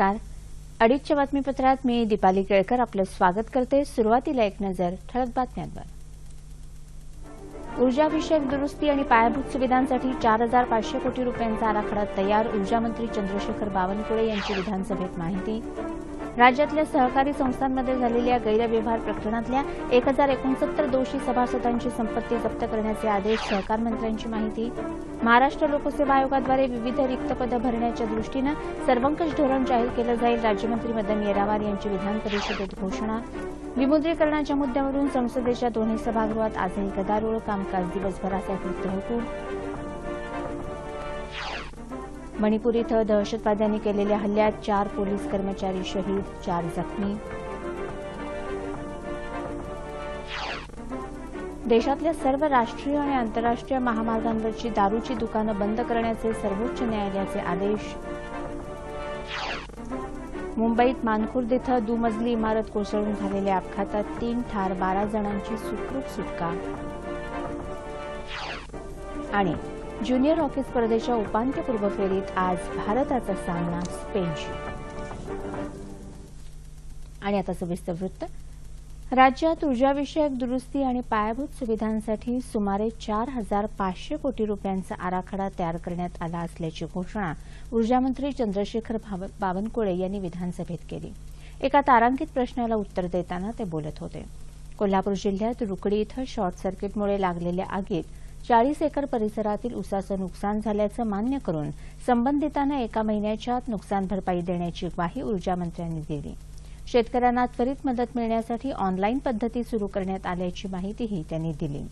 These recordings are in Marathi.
नमस्कार. अडीचच्या बातमीपत्रात मी दीपाली केळकर आपलं स्वागत करते. सुरुवातीला एक नजर ठळक बातम्यांवर. ऊर्जाविषयक दुरुस्ती आणि पायाभूत सुविधांसाठी चार हजार पाचशे कोटी रुपयांचा आराखडा तयार ऊर्जामंत्री चंद्रशेखर बावनकुळे यांची विधानसभेत माहिती. राज्यातल्या सहकारी संस्थांमध्ये झालेल्या गैरव्यवहार प्रकरणातल्या एक हजार एकोणसत्तर दोषी सभासदांची संपत्ती जप्त करण्याचे आदेश सहकार मंत्र्यांची माहिती. महाराष्ट्र लोकसेवा आयोगाद्वारे विविध रिक्त पदं भरण्याच्या दृष्टीनं सर्वंकष धोरण जाहीर केलं जाईल राज्यमंत्री मदन येरावार यांची विधान परिषदेत घोषणा. विमुद्रीकरणाच्या मुद्द्यावरून संसदेच्या दोन्ही सभागृहात आजही गदारोळ कामकाज दिवसभरासाठी तहकूब मणिपूर इथं दहशतवाद्यांनी केलेल्या हल्ल्यात चार पोलीस कर्मचारी शहीद चार जखमी. देशातल्या सर्व राष्ट्रीय आणि आंतरराष्ट्रीय महामार्गांवरची दारूची दुकानं बंद करण्याचे सर्वोच्च न्यायालयाचे आदेश. मुंबईत मानखुर्द इथं दुमजली इमारत कोसळून झालेल्या अपघातात तीन ठार बारा जणांची सुखरूप सुटका. आणि ज्युनियर हॉकी स्पर्धेच्या उपांत्यपूर्व फेरीत आज भारताचा सामना स्पेनशी. आणि आता सविस्तर वृत्त. राज्यात ऊर्जाविषयक दुरुस्ती आणि पायाभूत सुविधांसाठी सुमारे चार हजार पाचशे कोटी रुपयांचा आराखडा तयार करण्यात आला असल्याची घोषणा ऊर्जामंत्री चंद्रशेखर बावनकुळे यांनी विधानसभेत केली. एका तारांकित प्रश्नाला उत्तर देताना ते बोलत होते. कोल्हापूर जिल्ह्यात रुकडी इथं शॉर्ट सर्किटमुळे लागलेल्या आगीत चाळीस एकर परिसरातील उसाचं नुकसान झाल्याचं मान्य करून संबंधितांना एका महिन्याच्या आत नुकसान भरपाई देण्याची ग्वाही ऊर्जामंत्र्यांनी दिली. शेतकऱ्यांना त्वरित मदत मिळण्यासाठी ऑनलाईन पद्धती सुरू करण्यात आल्याची माहितीही त्यांनी दिली.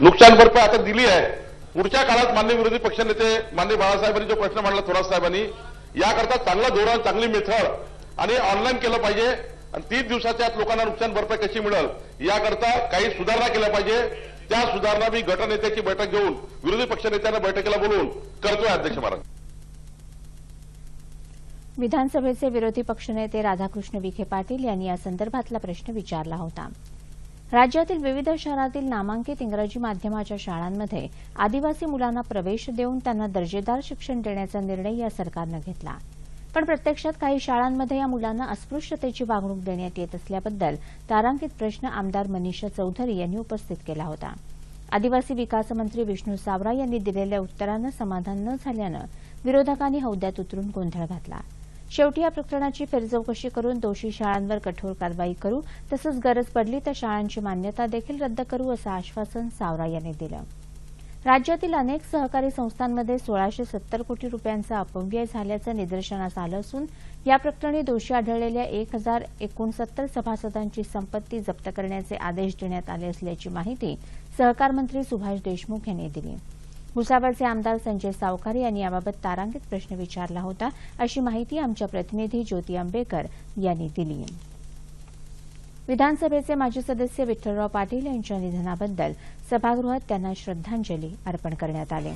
नुकसान भरपाई आता दिली आहे. पुढच्या काळात मान्य विरोधी पक्षनेते मान्य बाळासाहेबांनी जो प्रश्न मांडला थोरात साहेबांनी याकरता चांगला धोरण चांगली मेथड आणि ऑनलाईन केलं पाहिजे. आणि तीस दिवसाच्या आत लोकांना नुकसान भरपाई कशी मिळेल याकरता काही सुधारणा केल्या पाहिजे. त्या सुधारणा मी गटनेत्याची बैठक घेऊन विरोधी पक्षनेत्यांना बैठकीला बोलवून करतोय अध्यक्ष महाराज. विधानसभेचे विरोधी पक्षनेते राधाकृष्ण विखे पाटील यांनी या संदर्भातला प्रश्न विचारला होता. राज्यातील विविध शहरातील नामांकित इंग्रजी माध्यमाच्या शाळांमध्ये आदिवासी मुलांना प्रवेश देऊन त्यांना दर्जेदार शिक्षण देण्याचा निर्णय या सरकारनं घेतला. पण प्रत्यक्षात काही शाळांमध्ये या मुलांना अस्पृश्यतेची वागणूक देण्यात येत असल्याबद्दल तारांकित प्रश्न आमदार मनीषा चौधरी यांनी उपस्थित केला होता. आदिवासी विकास मंत्री विष्णू सावरा यांनी दिलेल्या उत्तरानं समाधान न झाल्यानं विरोधकांनी हौद्यात उतरून गोंधळ घातला. शेवटी या प्रकरणाची फेरचौकशी करून दोषी शाळांवर कठोर कारवाई करू तसंच गरज पडली तर शाळांची मान्यता देखील रद्द करू असं आश्वासन सावरा यांनी दिलं. राज्यातील अनेक सहकारी संस्थांमध्ये सोळाशे सत्तर कोटी रुपयांचा अपव्यय झाल्याचं निदर्शनास आलं असून या प्रकरणी दोषी आढळलेल्या एक हजार एकोणसत्तर सभासदांची संपत्ती जप्त करण्याचे आदेश देण्यात आले असल्याची माहिती सहकार मंत्री सुभाष देशमुख यांनी दिली. भुसावळचे आमदार संजय सावकार यांनी याबाबत तारांकित प्रश्न विचारला होता अशी माहिती आमच्या प्रतिनिधी ज्योती आंबेकर यांनी दिली. विधानसभेचे माजी सदस्य विठ्ठलराव पाटील यांच्या निधनाबद्दल सभागृहात त्यांना श्रद्धांजली अर्पण करण्यात आली.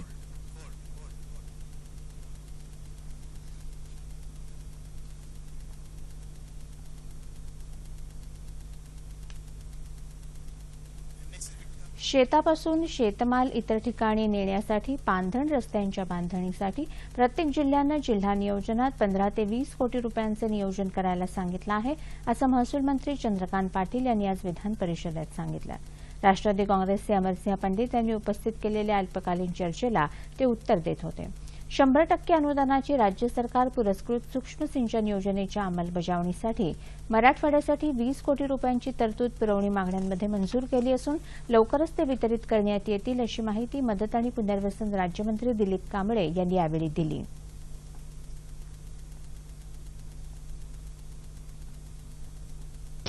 शेतापासून शेतमाल इतर ठिकाणी नेण्यासाठी पांधरण रस्त्यांच्या बांधणीसाठी प्रत्येक जिल्ह्यानं जिल्हा नियोजनात पंधरा ते वीस कोटी रुपयांचं नियोजन करायला सांगितलं आहे असं महसूल मंत्री चंद्रकांत पाटील यांनी आज विधान परिषदेत सांगितलं. राष्ट्रवादी काँग्रेसचे अमरसिंह पंडित यांनी उपस्थित केलेल्या अल्पकालीन चर्चेला ते उत्तर देत होते. शंभर टक्के अनुदानाची राज्य सरकार पुरस्कृत सूक्ष्म सिंचन योजनेच्या अंमलबजावणीसाठी मराठवाड्यासाठी वीस कोटी रुपयांची तरतूद पुरवणी मागण्यांमध्ये मंजूर केली असून लवकरच ते वितरित करण्यात येतील अशी माहिती मदत आणि पुनर्वसन राज्यमंत्री दिलीप कांबळे यांनी यावेळी दिली.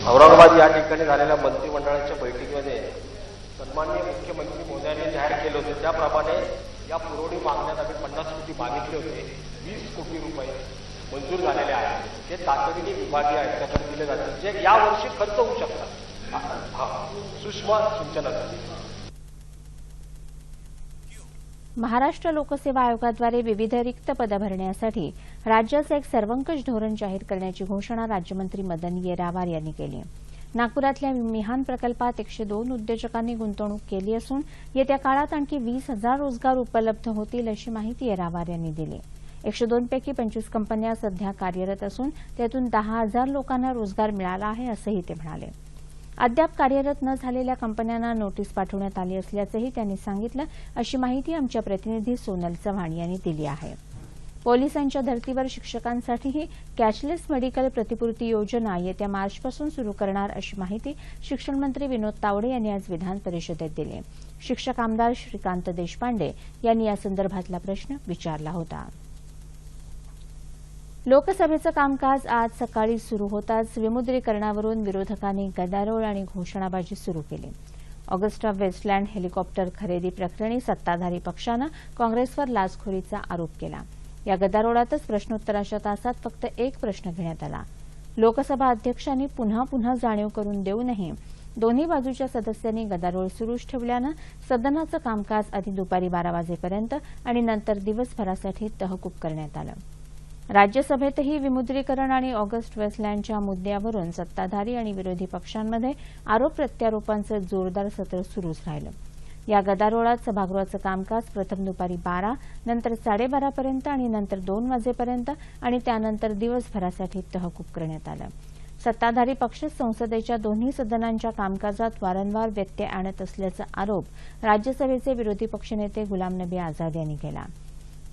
औरंगाबाद या ठिकाणी झालेल्या मंत्रिमंडळाच्या बैठकीमध्ये सन्माननीय मुख्यमंत्री मोदयांनी जाहीर केले होते. त्याप्रमाणे या पुरवणी मागण्यात आम्ही पन्नास कोटी मागितले होते. वीस कोटी रुपये मंजूर झालेले आहेत. ते तातडीने विभागीय आयुक्ताकडे दिले जातील जे यावर्षी खर्च होऊ शकतात. हा, हा. सूक्ष्म सिंचनासाठी महाराष्ट्र लोकसेवा आयोगाद्वारे विविध रिक्त पदं भरण्यासाठी राज्याचं एक सर्वंकष धोरण जाहीर करण्याची घोषणा राज्यमंत्री मदन येरावार यांनी केली. नागपुरातल्या मिहान प्रकल्पात एकशे दोन उद्योजकांनी गुंतवणूक केली असून येत्या काळात आणखी वीस हजार रोजगार उपलब्ध होतील अशी माहिती येरावार यांनी दिली. एकशे दोनपैकी पंचवीस कंपन्या सध्या कार्यरत असून त्यातून दहा हजार लोकांना रोजगार मिळाला आहे असंही ते म्हणाले. अद्याप कार्यरत न झालेल्या कंपन्यांना नोटीस पाठवण्यात आली असल्याचंही त्यांनी सांगितलं अशी माहिती आमच्या प्रतिनिधी सोनल चव्हाण यांनी दिली आहे. पोलिसांच्या धर्तीवर शिक्षकांसाठीही कॅशलेस मेडिकल प्रतिपूर्ती योजना येत्या मार्चपासून सुरू करणार अशी माहिती शिक्षणमंत्री विनोद तावडे यांनी आज विधान परिषदेत दिली. शिक्षक आमदार श्रीकांत देशपांडे यांनी या संदर्भातला प्रश्न विचारला होता. लोकसभेचं कामकाज आज सकाळी सुरू होताच विमुद्रीकरणावरून विरोधकांनी गदारोळ आणि घोषणाबाजी सुरू केली. ऑगस्टा वेस्टलँड हेलिकॉप्टर खरेदी प्रकरणी सत्ताधारी पक्षानं काँग्रेसवर लाचखोरीचा आरोप केला. या गदारोळातच प्रश्नोत्तराच्या तासात फक्त एक प्रश्न घेण्यात आला. लोकसभा अध्यक्षांनी पुन्हा पुन्हा जाणीव करून देऊनही दोन्ही बाजूच्या सदस्यांनी गदारोळ सुरूच ठेवल्यानं सदनाचं कामकाज आधी दुपारी बारा वाजेपर्यंत आणि नंतर दिवसभरासाठी तहकूब करण्यात आलं. राज्यसभेतही विमुद्रीकरण आणि ऑगस्ट वेस्टलँडच्या मुद्द्यावरून सत्ताधारी आणि विरोधी पक्षांमध्ये आरोप प्रत्यारोपांचं जोरदार सत्र सुरूच राहिलं. या गदारोळात सभागृहाचं कामकाज प्रथम दुपारी बारा नंतर साडेबारापर्यंत आणि नंतर दोन वाजेपर्यंत आणि त्यानंतर दिवसभरासाठी तहकूब करण्यात आलं. सत्ताधारी पक्ष संसदेच्या दोन्ही सदनांच्या कामकाजात वारंवार व्यत्यय आणत असल्याचा आरोप राज्यसभेचे विरोधी पक्षनेते गुलाम नबी आझाद यांनी केला.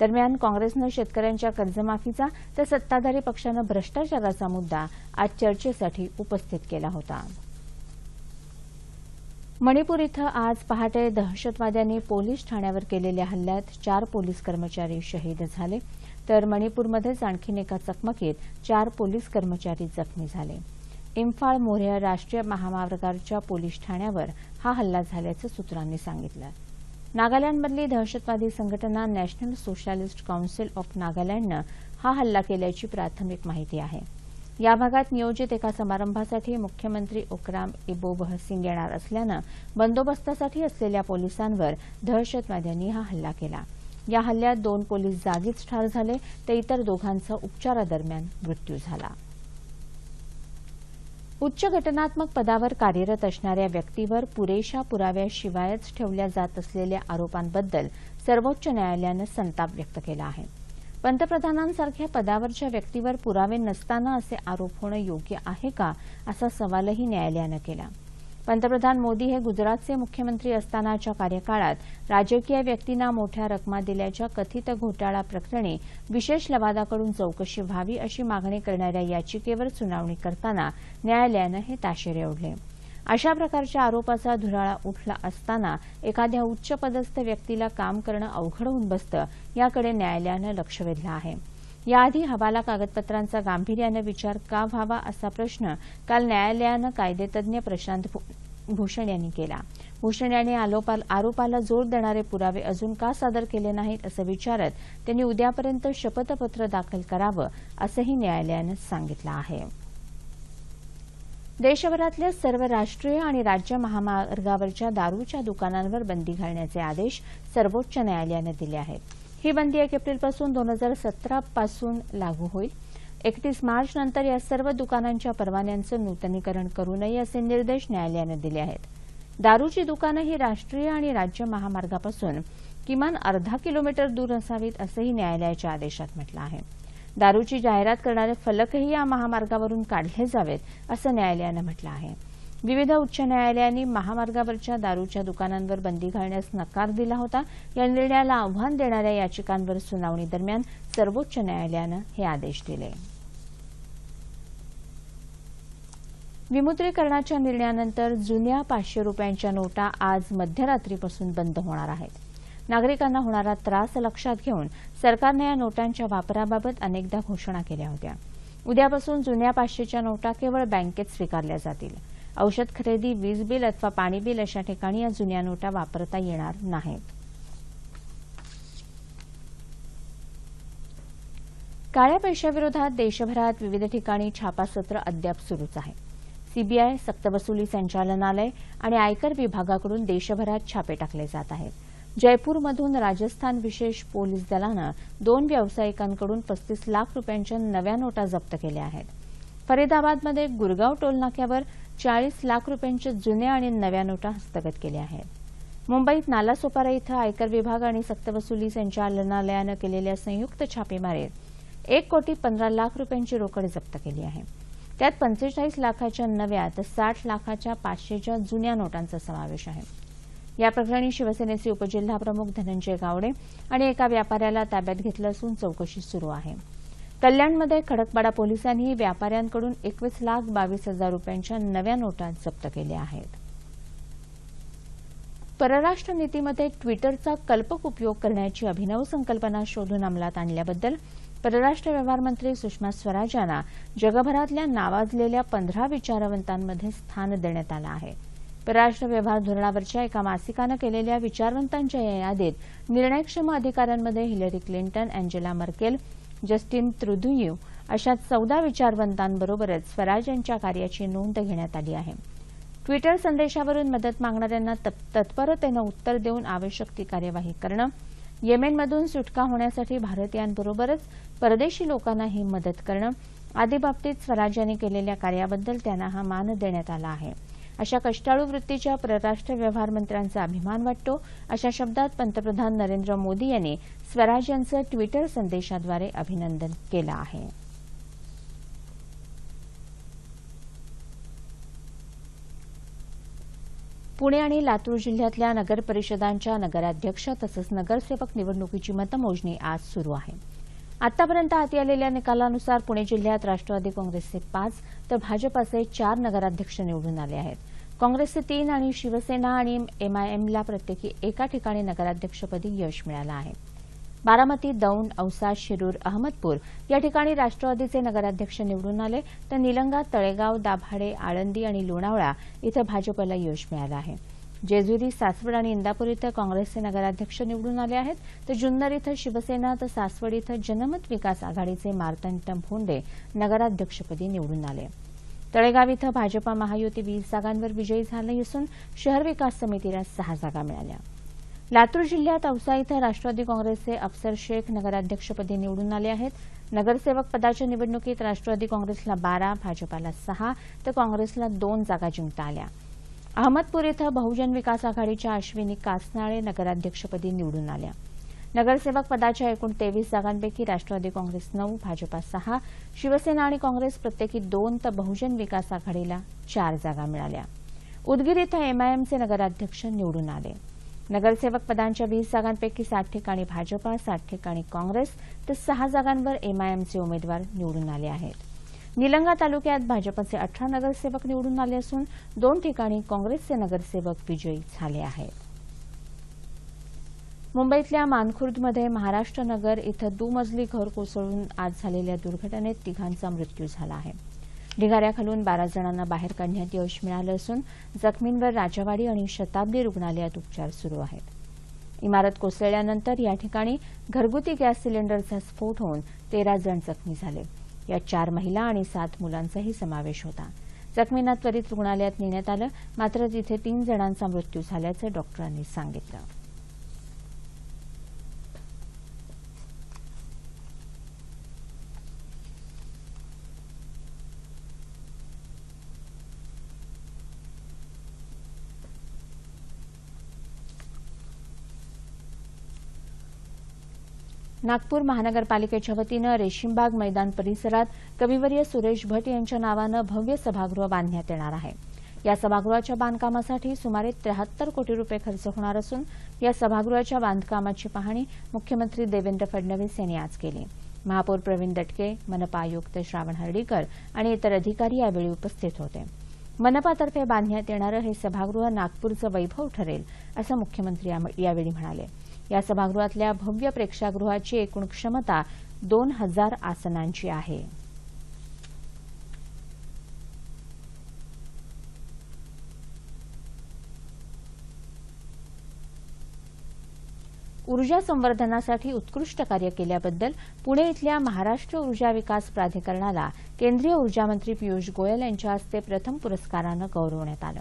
दरम्यान काँग्रेसनं शेतकऱ्यांच्या कर्जमाफीचा तर सत्ताधारी पक्षानं भ्रष्टाचाराचा मुद्दा आज चर्चेसाठी उपस्थित केला होता. मणिपूर इथं आज पहाटे दहशतवाद्यांनी पोलीस ठाण्यावर केलेल्या हल्ल्यात चार पोलीस कर्मचारी शहीद झाले. तर मणिपूरमध्येच आणखीन एका चकमकीत चार पोलीस कर्मचारी जखमी झाले. इम्फाळ मोऱ्या राष्ट्रीय महामार्गावरच्या पोलीस ठाण्यावर हा हल्ला झाल्याचं सूत्रांनी सांगितलं. नागालँडमधली दहशतवादी संघटना नॅशनल सोशलिस्ट काउन्सिल ऑफ नागालँडनं हा हल्ला केल्याची प्राथमिक माहिती आहे. या भागात नियोजित एका समारंभासाठी मुख्यमंत्री ओक्राम इबोबह सिंग येणार असल्यानं बंदोबस्तासाठी असलेल्या पोलिसांवर दहशतवाद्यांनी हा हल्ला केला. या हल्ल्यात दोन पोलीस जागीच ठार झाले तर इतर दोघांचा उपचारादरम्यान मृत्यू झाला. उच्च घटनात्मक पदावर कार्यरत असणाऱ्या व्यक्तीवर पुरेशा पुराव्याशिवायच ठेवल्या जात असलेल्या आरोपांबद्दल सर्वोच्च न्यायालयानं संताप व्यक्त केला आहे. पंतप्रधानांसारख्या पदावरच्या व्यक्तीवर पुरावे नसताना असे आरोप होणं योग्य आहे का असा सवालही न्यायालयानं केला. पंतप्रधान मोदी हे गुजरातचे मुख्यमंत्री असतानाच्या कार्यकाळात राजकीय व्यक्तींना मोठ्या रकमा दिल्याच्या कथित घोटाळा प्रकरणी विशेष लवादाकडून चौकशी व्हावी अशी मागणी करणाऱ्या याचिकेवर सुनावणी करताना न्यायालयानं हे ताशेरे ओढले. अशा प्रकारच्या आरोपाचा धुराळा उठला असताना एखाद्या उच्चपदस्थ व्यक्तीला काम करणं अवघड होऊन बसतं याकडे न्यायालयानं लक्ष वेधलं आहे. याआधी हवाला कागदपत्रांचा गांभीर्यानं विचार का व्हावा असा प्रश्न काल न्यायालयानं कायदेतज्ञ प्रशांत भूषण यांनी केला. भूषण यांनी आरोपाला जोर देणारे पुरावे अजून का सादर केले नाहीत असं विचारत त्यांनी उद्यापर्यंत शपथपत्र दाखल करावं असंही न्यायालयानं सांगितलं आहे. देशभरातल्या सर्व राष्ट्रीय आणि राज्य महामार्गावरच्या दारूच्या दुकानांवर बंदी घालण्याचे आदेश सर्वोच्च न्यायालयानं दिले आहेत. ही बंदी एक एप्रिलपासून दोन हजार सतरा पासून लागू होईल. एकतीस मार्च नंतर या सर्व दुकानांच्या परवान्यांचं नूतनीकरण करू नये असे निर्देश न्यायालयानं दिले आहेत. दारूची दुकानं ही राष्ट्रीय आणि राज्य महामार्गापासून किमान अर्धा किलोमीटर दूर असावीत असंही न्यायालयाच्या आदेशात म्हटलं आहे. दारूची जाहिरात करणारे फलकही या महामार्गावरून काढले जावेत असं न्यायालयानं म्हटलं आहे. विविध उच्च न्यायालयांनी महामार्गावरच्या दारूच्या दुकानांवर बंदी घालण्यास नकार दिला होता. या निर्णयाला आव्हान देणाऱ्या याचिकांवर सुनावणी दरम्यान सर्वोच्च न्यायालयानं हे आदेश दिले. विमुद्रीकरणाच्या निर्णयानंतर जुन्या पाचशे रुपयांच्या नोटा आज मध्यरात्रीपासून बंद होणार आहेत. नागरिकांना होणारा त्रास लक्षात घेऊन सरकारनं या नोटांच्या वापराबाबत अनेकदा घोषणा केल्या होत्या. उद्यापासून जुन्या पाचशेच्या नोटा केवळ बँकेत स्वीकारल्या जातील. औषध खरेदी वीज बिल अथवा पाणी बिल अशा ठिकाणी या जुन्या नोटा वापरता येणार नाहीत. काळ्या पैशाविरोधात देशभरात विविध ठिकाणी छापासत्र अद्याप सुरूच आहे. सीबीआय सक्तवसुली संचालनालय आणि आयकर विभागाकडून देशभरात छापे टाकले जात आहेत. जयपूरमधून राजस्थान विशेष पोलीस दलानं दोन व्यावसायिकांकडून पस्तीस लाख रुपयांच्या नव्या नोटा जप्त केल्या आहेत. फरीदाबादमध्ये गुरगाव टोलनाक्यावर चाळीस लाख रुपयांच्या जुन्या आणि नव्या नोटा हस्तगत केल्या आहेत. मुंबईत नालासोपारा इथं आयकर विभाग आणि सक्तवसुली संचालनालयानं केलेल्या संयुक्त छापेमारीत एक कोटी पंधरा लाख रुपयांची रोकड जप्त केली आहे. त्यात पंचेचाळीस लाखाच्या नव्या तर साठ लाखाच्या पाचशेच्या जुन्या नोटांचा समावेश आहे. या प्रकरणी शिवसेनेचे उपजिल्हाप्रमुख धनंजय गावडे आणि एका व्यापाऱ्याला ताब्यात घेतलं असून चौकशी सुरू आहे. कल्याणमध्ये खडकपाडा पोलिसांनी व्यापाऱ्यांकडून एकवीस लाख बावीस हजार रुपयांच्या नव्या नोटा जप्त केल्या आहेत. परराष्ट्र नीतीमध्ये ट्विटरचा कल्पक उपयोग करण्याची अभिनव संकल्पना शोधून अंमलात आणल्याबद्दल परराष्ट्र व्यवहार मंत्री सुषमा स्वराज यांना जगभरातल्या नावाजलेल्या पंधरा विचारवंतांमध्ये स्थान देण्यात आलं आहे. परराष्ट्र व्यवहार धोरणावरच्या एका मासिकानं केलेल्या विचारवंतांच्या या यादीत निर्णयक्षम अधिकाऱ्यांमध्ये Hillary Clinton Angela Merkel Justin Trudeau अशा चौदा विचारवंतांबरोबरच स्वराज यांच्या कार्याची नोंद घेण्यात आली आहे. ट्विटर संदेशावरून मदत मागणाऱ्यांना तप- तत्परतेनं उत्तर देऊन आवश्यक ती कार्यवाही करणं येमेनमधून सुटका होण्यासाठी भारतीयांबरोबरच परदेशी लोकांनाही मदत करणं आदी बाबतीत स्वराज यांनी केलेल्या कार्याबद्दल त्यांना हा मान देण्यात आला आहे. अशा कष्टाळू वृत्तीच्या परराष्ट्र व्यवहार मंत्र्यांचा अभिमान वाटतो. अशा शब्दात पंतप्रधान नरेंद्र मोदी यांनी स्वराज यांचं ट्विटर संदेशाद्वारे अभिनंदन केलं आहे. पुणे आणि लातूर जिल्ह्यातल्या नगर परिषदांच्या नगराध्यक्ष तसंच नगरसेवक निवडणुकीची मतमोजणी आज सुरू आहे. आतापर्यंत हाती आलेल्या निकालानुसार पुणे जिल्ह्यात राष्ट्रवादी काँग्रेसचे पाच तर भाजपाचे चार नगराध्यक्ष निवडून आले आहेत. काँग्रेसचे तीन आणि शिवसेना आणि एमआयएमला प्रत्येकी एका ठिकाणी नगराध्यक्षपदी यश मिळालं आहे. बारामती दौंड औसा शिरूर अहमदपूर या ठिकाणी राष्ट्रवादीचे नगराध्यक्ष निवडून आले तर निलंगा तळेगाव दाभाडे आळंदी आणि लोणावळा इथं भाजपला यश मिळालं आहे. जेजुरी सासवड आणि इंदापूर इथं काँग्रेसचे नगराध्यक्ष निवडून आले आहेत. तर जुन्नर इथं शिवसेना तर सासवड इथं जनमत विकास आघाडीचे मार्तंड भोंडे नगराध्यक्षपदी निवडून आले. तळेगाव इथं भाजपा महायुती वीस जागांवर विजयी झाली असून शहर विकास समितीला सहा जागा मिळाल्या. लातूर जिल्ह्यात औसा इथं राष्ट्रवादी काँग्रेसचे अफसर शेख नगराध्यक्षपदी निवडून आले आहेत. नगरसेवक पदाच्या निवडणुकीत राष्ट्रवादी काँग्रेसला बारा भाजपाला सहा तर काँग्रेसला दोन जागा जिंकता आल्या. अहमदपूर इथं बहुजन विकास आघाडीच्या अश्विनी कासनाळे नगराध्यक्षपदी निवडून आल्या. नगरसेवक पदाच्या एकूण तेवीस जागांपैकी राष्ट्रवादी काँग्रेस नऊ भाजपा सहा शिवसेना आणि काँग्रेस प्रत्येकी दोन तर बहुजन विकास आघाडीला चार जागा मिळाल्या. उदगीर इथं एमआयएमचे नगराध्यक्ष निवडून आले. नगरसेवक पदांच्या वीस जागांपैकी साठ ठिकाणी भाजपा साठ ठिकाणी काँग्रेस तर सहा जागांवर एमआयएमचे उमेदवार निवडून आले आहेत. निलंगा तालुक्यात भाजपचे अठरा नगरसेवक निवडून आले असून दोन ठिकाणी काँग्रेसचे नगरसेवक विजयी झाले आहेत. मुंबईतल्या मानखुर्दमध्ये महाराष्ट्र नगर इथं दुमजली घर कोसळून आज झालेल्या दुर्घटनेत तिघांचा मृत्यू झाला आहे. ढिगाऱ्याखालून बारा जणांना बाहेर काढण्यात यश मिळालं असून जखमींवर राजावाडी आणि शताब्दी रुग्णालयात उपचार सुरू आहेत. इमारत कोसळल्यानंतर या ठिकाणी घरगुती गॅस सिलेंडरचा स्फोट होऊन तेरा जण जखमी झाले. या चार महिला आणि सात मुलांचाही समावेश होता. जखमींना त्वरित रुग्णालयात नेण्यात आलं मात्र तिथे तीन जणांचा मृत्यू झाल्याचं डॉक्टरांनी सांगितलं. नागपूर महानगरपालिकेच्या वतीनं रेशीमबाग मैदान परिसरात कविवर्य सुरेश भट यांच्या नावानं भव्य सभागृह बांधण्यात येणार आहे. या सभागृहाच्या बांधकामासाठी सुमारे त्र्याहत्तर कोटी रुपये खर्च होणार असून या सभागृहाच्या बांधकामाची पाहणी मुख्यमंत्री देवेंद्र फडणवीस यांनी आज केली. महापौर प्रवीण दटके मनपा आयुक्त श्रावण हर्डीकर आणि इतर अधिकारी यावेळी उपस्थित होते. मनपातर्फे बांधण्यात येणारं हे सभागृह नागपूरचं वैभव ठरेल असं मुख्यमंत्री यावेळी म्हणाले. या सभागृहातल्या भव्य प्रेक्षागृहाची एकूण क्षमता दोन हजार आसनांची आहे. ऊर्जा संवर्धनासाठी उत्कृष्ट कार्य केल्याबद्दल पुणे इथल्या महाराष्ट्र ऊर्जा विकास प्राधिकरणाला केंद्रीय ऊर्जा मंत्री पियुष गोयल यांच्या हस्ते प्रथम पुरस्कारानं गौरवण्यात आलं.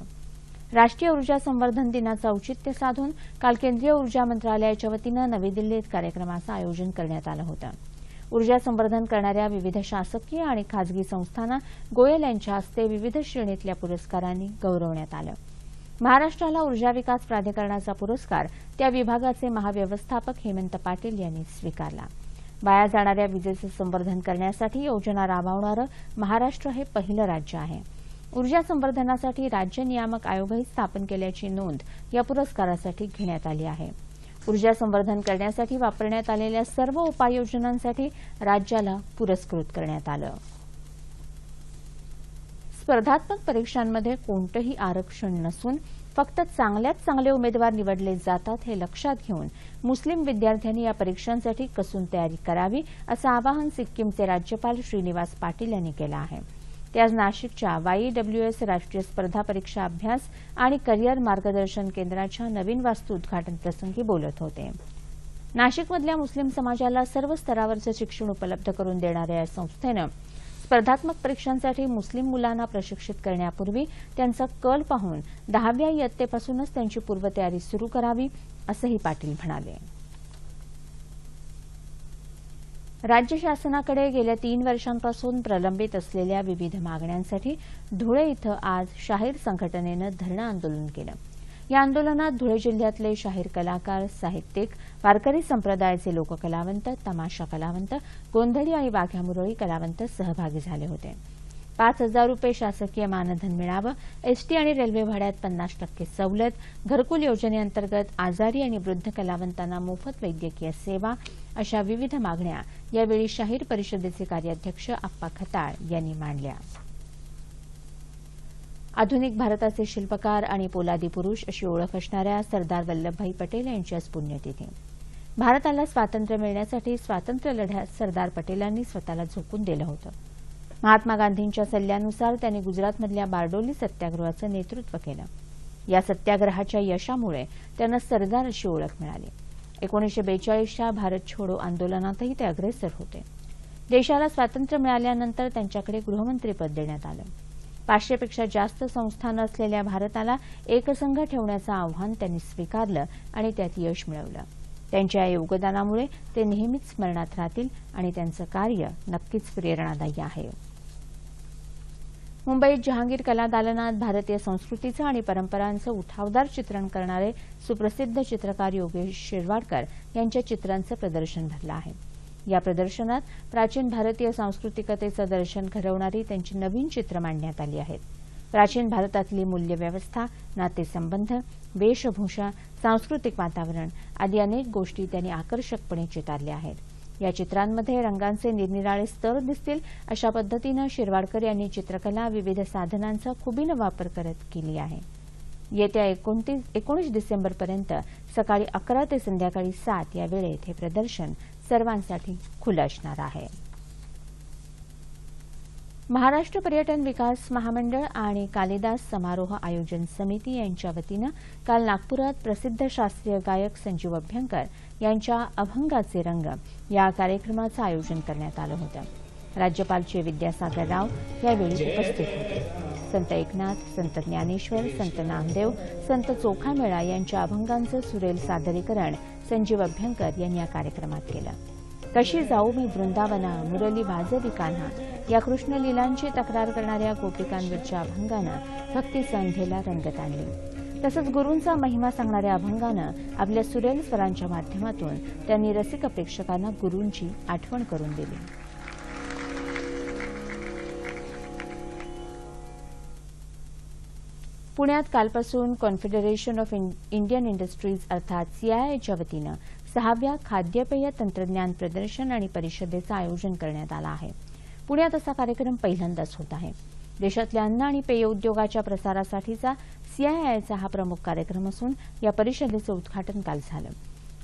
राष्ट्रीय ऊर्जा संवर्धन दिनाचं औचित्य साधून काल केंद्रीय ऊर्जा मंत्रालयाच्या वतीनं नवी दिल्लीत कार्यक्रमाचं आयोजन करण्यात आलं होतं. ऊर्जा संवर्धन करणाऱ्या विविध शासकीय आणि खाजगी संस्थांना गोयल यांच्या हस्ते विविध श्रेणीतल्या पुरस्कारांनी गौरवण्यात आलं. महाराष्ट्राला ऊर्जा विकास प्राधिकरणाचा पुरस्कार त्या विभागाचे महाव्यवस्थापक हेमंत पाटील यांनी स्वीकारला. वाया जाणाऱ्या विजेचं संवर्धन करण्यासाठी योजना राबवणारं महाराष्ट्र हे पहिलं राज्य आहे. ऊर्जा संवर्धनासाठी राज्य नियामक आयोगही स्थापन केल्याची नोंद या पुरस्कारासाठी घेण्यात आली आहे. ऊर्जा संवर्धन करण्यासाठी वापरण्यात आलेल्या सर्व उपाययोजनांसाठी राज्याला पुरस्कृत करण्यात आलं. स्पर्धात्मक परीक्षांमध्ये कोणतंही आरक्षण नसून फक्त चांगल्यात चांगले उमेदवार निवडले जातात हे लक्षात घेऊन मुस्लिम विद्यार्थ्यांनी या परीक्षांसाठी कसून तयारी करावी असं आवाहन सिक्कीमचे राज्यपाल श्रीनिवास पाटील यांनी केलं आहे. ते आज नाशिकच्या वाईडब्ल्यूएस राष्ट्रीय स्पर्धा परीक्षा अभ्यास आणि करिअर मार्गदर्शन केंद्राच्या नवीन वास्तू उद्घाटन प्रसंगी बोलत होते. नाशिकमधल्या मुस्लिम समाजाला सर्व स्तरावरचं शिक्षण उपलब्ध करून देणाऱ्या या संस्थेनं स्पर्धात्मक परीक्षांसाठी मुस्लिम मुलांना प्रशिक्षित करण्यापूर्वी त्यांचा कल पाहून दहाव्या इयत्तेपासूनच त्यांची पूर्वतयारी सुरू करावी असंही पाटील म्हणाले. राज्य शासनाकडे गेल्या तीन वर्षांपासून प्रलंबित असलेल्या विविध मागण्यांसाठी धुळे इथं आज शाहीर संघटनेनं धरणं आंदोलन केलं. या आंदोलनात धुळे जिल्ह्यातले शाहीर कलाकार साहित्यिक वारकरी संप्रदायाचे लोककलावंत तमाशा कलावंत गोंधळी आणि वाघ्या मुरळी कलावंत सहभागी झाले होते. पाच हजार रुपये शासकीय मानधन मिळावं एसटी आणि रेल्वे भाड्यात पन्नास टक्के सवलत घरकुल योजनेअंतर्गत आजारी आणि वृद्ध कलावंतांना मोफत वैद्यकीय सेवा अशा विविध मागण्या यावेळी शाहीर परिषदेचे कार्याध्यक्ष आप्पा खताळ यांनी मांडल्या. आधुनिक भारताचे शिल्पकार आणि पोलादी पुरुष अशी ओळख असणाऱ्या सरदार वल्लभभाई पटेल यांची आज पुण्यतिथी. भारताला स्वातंत्र्य मिळण्यासाठी स्वातंत्र्य लढ्यात सरदार पटेलांनी स्वतःला झोकून दिलं होतं. महात्मा गांधींच्या सल्ल्यानुसार त्यांनी गुजरातमधल्या बारडोली सत्याग्रहाचं नेतृत्व केलं. या सत्याग्रहाच्या यशामुळे त्यांना सरदार अशी ओळख मिळाली. एकोणीसशे बेचाळीसच्या भारत छोडो आंदोलनातही ते अग्रेसर होते. देशाला स्वातंत्र्य मिळाल्यानंतर त्यांच्याकडे गृहमंत्रीपद देण्यात आलं. पाचशेपेक्षा जास्त संस्थानं असलेल्या भारताला एकसंघ ठेवण्याचं आव्हान त्यांनी स्वीकारलं आणि त्यात यश मिळवलं. त्यांच्या या योगदानामुळे ते नेहमीच स्मरणात राहतील आणि त्यांचं कार्य नक्कीच प्रेरणादायी आहे. मुंबईत जहांगीर कला दालनात भारतीय संस्कृतीचं आणि परंपरांचं उठावदार चित्रण करणारे सुप्रसिद्ध चित्रकार योगेश शिरवाडकर यांच्या चित्रांचं प्रदर्शन भरलं आहे. या प्रदर्शनात प्राचीन भारतीय सांस्कृतिकतेचं दर्शन घडवणारी त्यांची नवीन चित्र मांडण्यात आली आहेत. प्राचीन भारतातली मूल्यव्यवस्था नातेसंबंध वेशभूषा सांस्कृतिक वातावरण आदी अनेक गोष्टी त्यांनी आकर्षकपणे चितारल्या आहेत. या चित्रांमध्ये रंगांचे निरनिराळे स्तर दिसतील अशा पद्धतीनं शिरवाडकर यांनी चित्रकला विविध साधनांचा खुबीनं वापर करत केली आहे. येत्या एकोणतीस एकोणीस डिसेंबरपर्यंत सकाळी अकरा ते संध्याकाळी सात या वेळेत हे प्रदर्शन सर्वांसाठी खुलं असणार आहे. महाराष्ट्र पर्यटन विकास महामंडळ आणि कालिदास समारोह आयोजन समिती यांच्या वतीनं काल नागपुरात प्रसिद्ध शास्त्रीय गायक संजीव अभ्यंकर यांच्या अभंगाचे रंग या कार्यक्रमाचं आयोजन करण्यात आलं होतं. राज्यपाल चे विद्यासागर राव यावेळी उपस्थित होते. संत एकनाथ संत ज्ञानेश्वर संत नामदेव संत चोखामेळा यांच्या अभंगांचं सुरेल सादरीकरण संजीव अभ्यंकर यांनी या कार्यक्रमात केलं. कशी जाऊ मी वृंदावना मुरली वाजवी कान्हा या कृष्णलीलांची तक्रार करणाऱ्या गोपिकांवरच्या अभंगानं भक्ती संध्येला रंगत आणली. तसंच गुरूंचा महिमा सांगणाऱ्या अभंगानं आपल्या सुरेल स्वरांच्या माध्यमातून त्यांनी रसिक प्रेक्षकांना गुरूंची आठवण करून दिली. पुण्यात कालपासून कॉन्फेडरेशन ऑफ इंडियन इंडस्ट्रीज अर्थात सीआयआयच्या वतीनं सहाव्या खाद्यपेय तंत्रज्ञान प्रदर्शन आणि परिषदेचं आयोजन करण्यात आलं आहे. पुण्यात असा कार्यक्रम पहिल्यांदाच होत आहे. देशातल्या अन्न आणि पेय उद्योगाच्या प्रसारासाठीचा सीआयआयचा हा प्रमुख कार्यक्रम असून या परिषदेचं उद्घाटन काल झालं.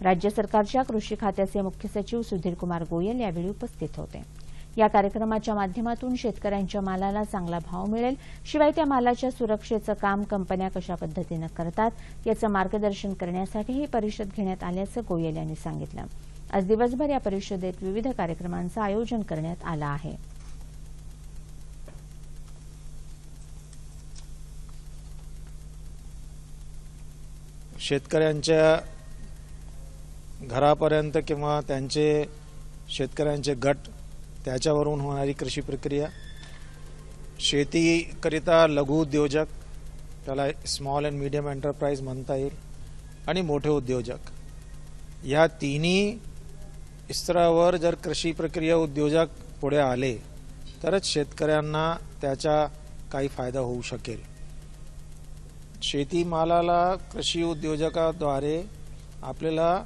राज्य सरकारच्या कृषी खात्याचे मुख्य सचिव सुधीरकुमार गोयल यावेळी उपस्थित होते. या कार्यक्रमाच्या माध्यमातून शेतकऱ्यांच्या मालाला चांगला भाव मिळेल शिवाय त्या मालाच्या सुरक्षेचं काम कंपन्या कशा पद्धतीनं करतात याचं मार्गदर्शन करण्यासाठी ही परिषद घेण्यात आल्याचं गोयल यांनी सांगितलं. आज दिवसभर या परिषदेत विविध कार्यक्रमांचं आयोजन करण्यात आलं आहे. शेतकऱ्यांच्या घरापर्यंत किंवा त्यांचे शेतकऱ्यांचे गट त्याच्यावरून होणारी कृषी प्रक्रिया. शेतीकरिता लघु उद्योजक त्याला स्मॉल अँड मीडियम एंटरप्राइज म्हणता येईल आणि मोठे उद्योजक. या तिन्ही स्तरावर जर कृषी प्रक्रिया उद्योजक पुढे आले तरच शेतकऱ्यांना त्याचा काही फायदा होऊ शकेल. शेतीमालाला कृषी उद्योजकाद्वारे आपल्याला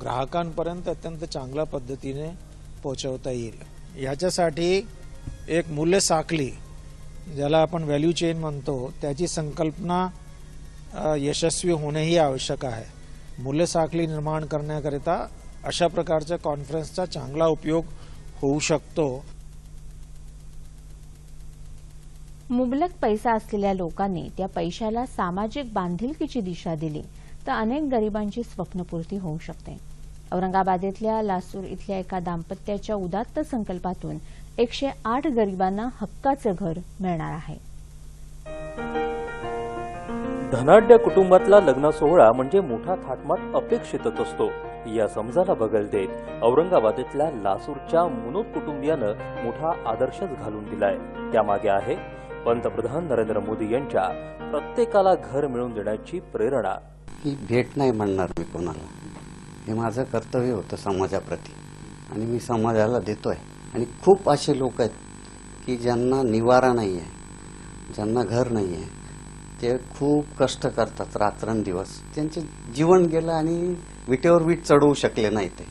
ग्राहकांपर्यंत अत्यंत चांगल्या पद्धतीने पोहोचवता येईल. याच्यासाठी एक मूल्य साखली ज्याला आपण व्हॅल्यू चेन म्हणतो त्याची संकल्पना यशस्वी होणेही आवश्यक आहे. मूल्य साखली निर्माण करण्याकरिता अशा प्रकारच्या कॉन्फरन्सचा चांगला उपयोग होऊ शकतो. मुबलक पैसा असलेल्या लोकांनी त्या पैशाला सामाजिक बांधिलकीची दिशा दिली तर अनेक गरिबांची स्वप्नपूर्ती होऊ शकते. औरंगाबादेतल्या लासूर इथल्या एका दाम्पत्याच्या उदात्त संकल्पातून एकशे आठ गरिबांना हक्काचं घर मिळणार आहे. धनाढ्य कुटुंबातला लग्न सोहळा म्हणजे मोठा थाटमाट अपेक्षितच असतो. या समजाला बगल देत औरंगाबादेतल्या लासूरच्या मुनोद कुटुंबियानं मोठा आदर्शच घालून दिलाय. त्यामागे आहे पंतप्रधान नरेंद्र मोदी यांच्या प्रत्येकाला घर मिळवून देण्याची प्रेरणा. ही भेट नाही म्हणणार मी कोणाला. हे माझं कर्तव्य होतं समाजाप्रती. आणि मी समाजाला देतोय. आणि खूप असे लोक आहेत की ज्यांना निवारा नाही आहे ज्यांना घर नाही आहे ते खूप कष्ट करतात रात्रंदिवस. त्यांचे जीवन गेलं आणि विटेवर वीट चढवू शकले नाही ते.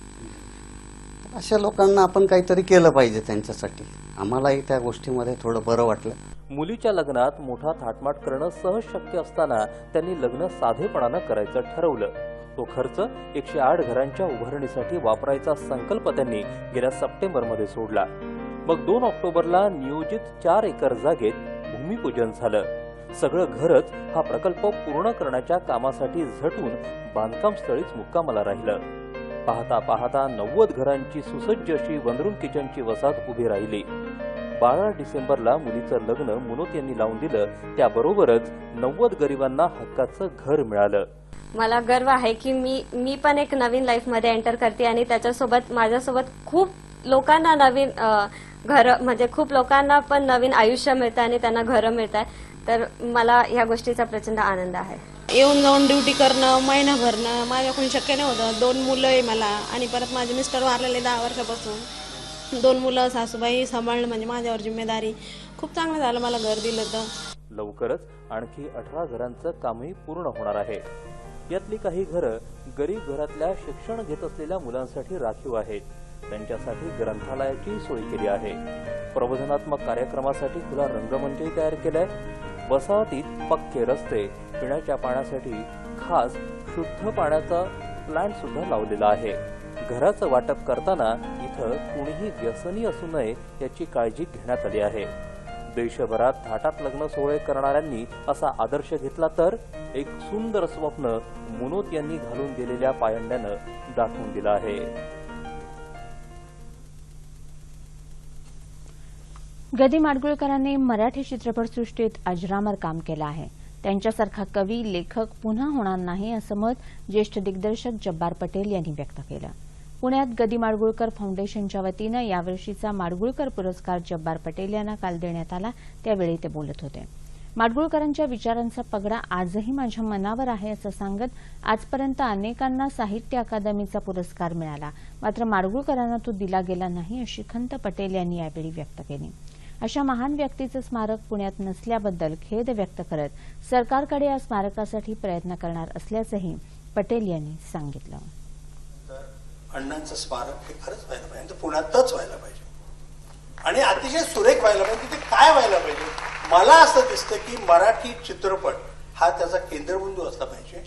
अशा लोकांना आपण काहीतरी केलं पाहिजे त्यांच्यासाठी. आम्हालाही त्या गोष्टीमध्ये थोडं बरं वाटलं. मुलीच्या लग्नात मोठा थाटमाट करणं सहज शक्य असताना त्यांनी लग्न साधेपणानं करायचं ठरवलं. तो खर्च एकशे आठ घरांच्या उभारणीसाठी वापरायचा संकल्प त्यांनी गेल्या सप्टेंबरमध्ये सोडला. मग दोन ऑक्टोबरला नियोजित चार एकर जागेत भूमिपूजन झालं. सगळं घरच हा प्रकल्प पूर्ण करण्याच्या कामासाठी झटून बांधकाम स्थळीच मुक्कामाला राहिलं. पाहता पाहता नव्वद घरांची सुसज्ज अशी वनरूम किचनची वसाहत उभी राहिली. बारा डिसेंबरला मुलीचं लग्न मुनोत यांनी लावून दिलं. त्याबरोबरच नव्वद गरिबांना हक्काचं घर मिळालं. मला गर्व आहे की मी मी पण एक नवीन लाईफमध्ये एंटर करते आणि त्याच्यासोबत माझ्यासोबत खूप लोकांना नवीन घरं म्हणजे खूप लोकांना पण नवीन आयुष्य मिळतं आणि त्यांना घरं मिळत आहे तर मला ह्या गोष्टीचा प्रचंड आनंद आहे. येऊन जाऊन ड्युटी करणं महिना भरणं माझ्याकडून शक्य नव्हतं दोन मुलं आहे मला आणि परत माझे मिस्टर वारलेले दहा वर्षापासून. दोन मुलं सासूबाई सांभाळणं म्हणजे माझ्यावर जिम्मेदारी. खूप चांगलं झालं मला घर दिलं तर. लवकरच आणखी अठरा घरांचं कामही पूर्ण होणार आहे. यातली काही घरं गरीब घरातल्या शिक्षण घेत असलेल्या मुलांसाठी राखीव आहेत. त्यांच्यासाठी ग्रंथालयाची सोय केली आहे. प्रबोधनात्मक कार्यक्रमासाठी खुला रंगमंचही तयार केलाय. वसाहतीत पक्के रस्ते पिण्याच्या पाण्यासाठी खास शुद्ध पाण्याचा प्लांट सुद्धा लावलेला आहे. घराचं वाटप करताना इथं कुणीही व्यसनी असू नये याची काळजी घेण्यात आली आहे. देशभरात थाटात लग्न सोहळे करणाऱ्यांनी असा आदर्श घेतला तर एक सुंदर स्वप्न मुनोत यांनी घालून दिलेल्या पायंड्यानं दाखवून दिलं आहे. गदी माडगुळकरांनी मराठी चित्रपटसृष्टीत अजरामर काम केलं आहे. त्यांच्यासारखा कवी लेखक पुन्हा होणार नाही असं मत ज्येष्ठ दिग्दर्शक जब्बार पटेल यांनी व्यक्त केलं. पुण्यात गदी माडगुळकर फाउंडेशनच्या वतीनं यावर्षीचा माडगुळकर पुरस्कार जब्बार पटेल यांना काल देण्यात आला. त्यावेळी ते बोलत होते. माडगुळकरांच्या विचारांचा पगडा आजही माझ्या मनावर आहे असं सांगत आजपर्यंत अनेकांना साहित्य अकादमीचा पुरस्कार मिळाला. मात्र माडगुळकरांना तो दिला गेला नाही अशी खंत पटेल यांनी यावेळी व्यक्त केली. अशा महान व्यक्तीचं स्मारक पुण्यात नसल्याबद्दल खेद व्यक्त करत सरकारकडे या स्मारकासाठी प्रयत्न करणार असल्याचंही पटेल यांनी सांगितलं. अण्णांचं स्मारक हे खरंच व्हायला पाहिजे. ते पुण्यातच व्हायला पाहिजे. आणि अतिशय सुरेख व्हायला पाहिजे. ते काय व्हायला पाहिजे? मला असं दिसतं की मराठी चित्रपट हा त्याचा केंद्रबिंदू असला पाहिजे.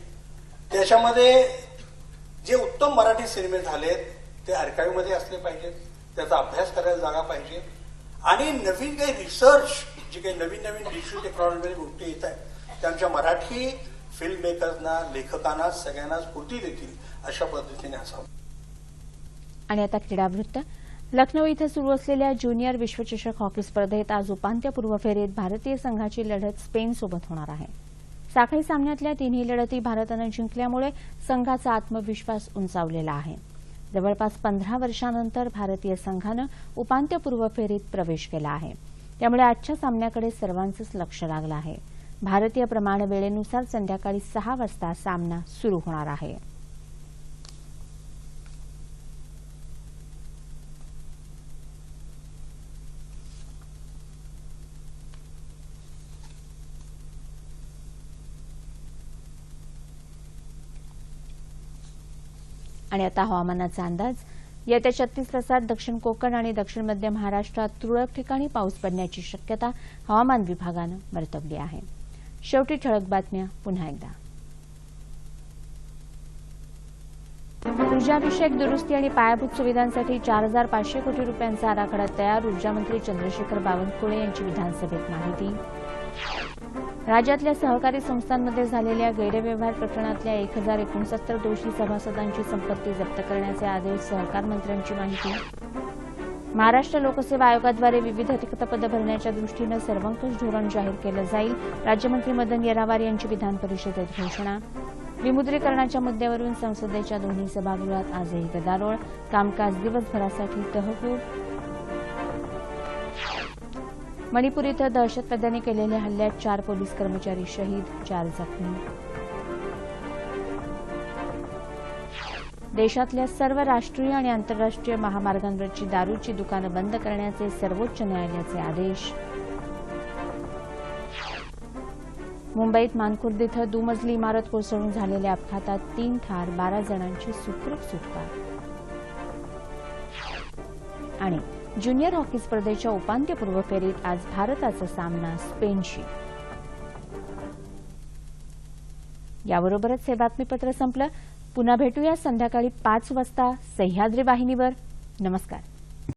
त्याच्यामध्ये जे उत्तम मराठी सिनेमे झालेत ते archive असले पाहिजेत. त्याचा अभ्यास करायला जागा पाहिजे. आणि नवीन काही रिसर्च जे काही नवीन नवीन डिजिटल टेक्नॉलॉजीमध्ये गोष्टी येत आहेत त्या आमच्या मराठी फिल्म मेकर्सना लेखकांना सगळ्यांना स्फूर्ती देतील अशा पद्धतीने असावं आणि आता क्रीडावृत्त. लखनौ इथं सुरू असलेल्या ज्युनियर विश्वचषक हॉकी स्पर्धेत आज उपांत्यपूर्व फेरीत भारतीय संघाची लढत स्पेनसोबत होणार आहे. साखळी सामन्यातल्या तिन्ही लढती भारतानं जिंकल्यामुळे संघाचा आत्मविश्वास उंचावलेला आहे. जवळपास पंधरा वर्षानंतर भारतीय संघानं उपांत्यपूर्व फेरीत प्रवेश केला आहे. त्यामुळे आजच्या सामन्याकडे सर्वांचंच लक्ष लागलं आहे. भारतीय प्रमाण वेळेनुसार संध्याकाळी सहा वाजता सामना सुरू होणार आहे. आणि आता हवामानाचा अंदाज. येत्या छत्तीस तासात दक्षिण कोकण आणि दक्षिण मध्य महाराष्ट्रात तुरळक ठिकाणी पाऊस पडण्याची शक्यता हवामान विभागानं वर्तवली आहे. शेवटी ठळक बातम्या पुन्हा एकदा. ऊर्जाभिषेक दुरुस्ती आणि पायाभूत सुविधांसाठी चार हजार पाचशे कोटी रुपयांचा आराखडा तयार ऊर्जामंत्री चंद्रशेखर बावनकुळे यांची विधानसभेत माहिती. राज्यातल्या सहकारी संस्थांमध्ये झालेल्या गैरव्यवहार प्रकरणातल्या एक हजार एकोणसत्तर दोषी सभासदांची संपत्ती जप्त करण्याचे आदेश सहकार मंत्र्यांची माहिती. महाराष्ट्र लोकसेवा आयोगाद्वारे विविध रिक्तपदं भरण्याच्या दृष्टीनं सर्वंकष धोरण जाहीर केलं जाईल राज्यमंत्री मदन येरावार यांची विधान परिषदेत घोषणा. विमुद्रीकरणाच्या मुद्द्यावरून संसदेच्या दोन्ही सभागृहात आजही गदारोळ. कामकाज दिवसभरासाठी तहकूब मणिपूर इथं दहशतवाद्यांनी केलेल्या हल्ल्यात चार पोलीस कर्मचारी शहीद चार जखमी. देशातल्या सर्व राष्ट्रीय आणि आंतरराष्ट्रीय महामार्गांवरची दारूची दुकानं बंद करण्याचे सर्वोच्च न्यायालयाचे आदेश. मुंबईत मानखुर्द इथं दुमजली इमारत कोसळून झालेल्या अपघातात तीन ठार बारा जणांची सुखरूप सुटका. आणि ज्युनियर हॉकी स्पर्धेच्या उपांत्यपूर्व फेरीत आज भारताचा सामना स्पेनशी. याबरोबरच हे बातमीपत्र संपलं. पुन्हा भेटूया संध्याकाळी पाच वाजता सह्याद्री वाहिनीवर. नमस्कार.